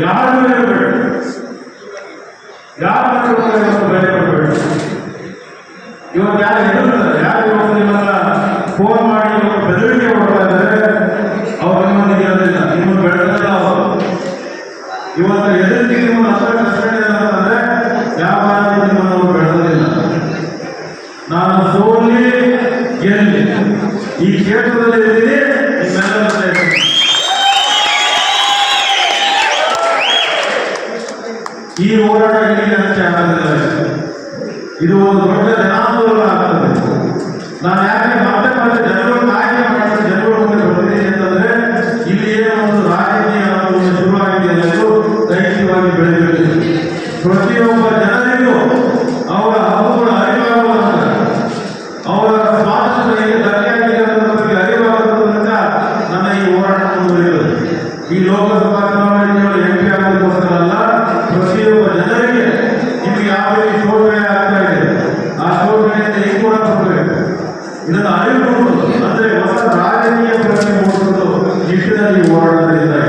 ಯಾರ ಮೇಲೆ ಬೇಡ ಯಾರ ಬೇಡ ಯಾರು ಯಾರು ಫೋನ್ ಮಾಡಿ ಇವಾಗ ಬೆದರಿಕೆ ಕೊಡ್ತಾ ಇದ್ದಾರೆ ಅವ್ರು ನಿಮ್ಮನ್ನು ಇರೋದಿಲ್ಲ ಇವತ್ತು ಎದುರಿಗೆ ನಿಮ್ಮ ಹತ್ರ ಕಷ್ಟ ಅಂತಂದ್ರೆ ಯಾವಾಗ ನಿಮ್ಮನ್ನು ನಾನು ಸೋಲಿ ಗೆಲ್ಲಿ ಈ ಕ್ಷೇತ್ರದಲ್ಲಿ ಈ ಹೋರಾಟ ಹೆಚ್ಚು ಆಗೋದಿಲ್ಲ ಇದು ಒಂದು ದೊಡ್ಡ ಜನಾಂದೋಲನ ಆಗ್ತದೆ. ನಾನು ಯಾಕೆ ಮತ್ತೆ ಮತ್ತೆ ಜನರು ಕಾಯ್ದೆ ಮಾಡಿದ ಜನರು ಮುಂದೆ ಬರ್ತೀನಿ ಅಂತಂದ್ರೆ ಇಲ್ಲಿ ಏನೋ ಒಂದು ರಾಜಕೀಯ ಶುರುವಾಗಿದೆ ಅನ್ನೋದು ದೈಹಿಕವಾಗಿ ಬೆಳೆದಿರಲಿ ಪ್ರತಿಯೊಬ್ಬ ಜನರಿಗೂ ಅವರ ಹಕ್ಕುಗಳ ಅರಿವಾಗುವಂತ ಅವರ ಸ್ವಾತಂತ್ರ್ಯ ಧರೆಯಾಗಿದೆ ಅನ್ನೋದ್ರ ಬಗ್ಗೆ ಅರಿವಾಗುವಂತ ನನ್ನ ಈ ಹೋರಾಟ ಮುಂದುವರಿಯುತ್ತದೆ ಈ ಲೋಕಸಭಾ ಅಂದ್ರೆ ಹೊಸ ರಾಜಕೀಯ ಪ್ರಶ್ನೆ ಮೂಡಿಸಲು ನಿಟ್ಟಿನಲ್ಲಿ ನಡೀತಾ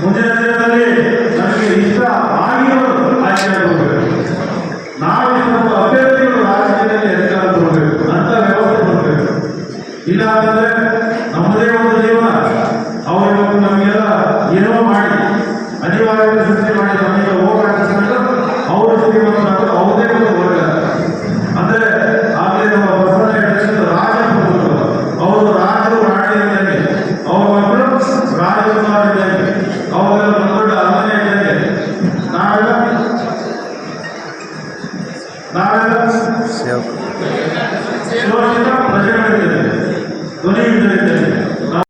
ಮುಂದಿನ ದಿನದಲ್ಲಿ ನಮಗೆ ಇಷ್ಟ ಆಗಿರೋದು ಆಯ್ಕೆ ನಾವು ನಮ್ಮ ಅಭ್ಯರ್ಥಿಗಳು ರಾಜಕೀಯದಲ್ಲಿ ಅಧಿಕಾರ ತರಬೇಕು ಅಂತ ವ್ಯವಸ್ಥೆ ಬರಬೇಕು ಇಲ್ಲ ಅಂತಂದ್ರೆ ನಮ್ಮದೇ ಒಂದು ಜೀವನ ಅವರು ನಮಗೆಲ್ಲ Nada. Céu. Senhor,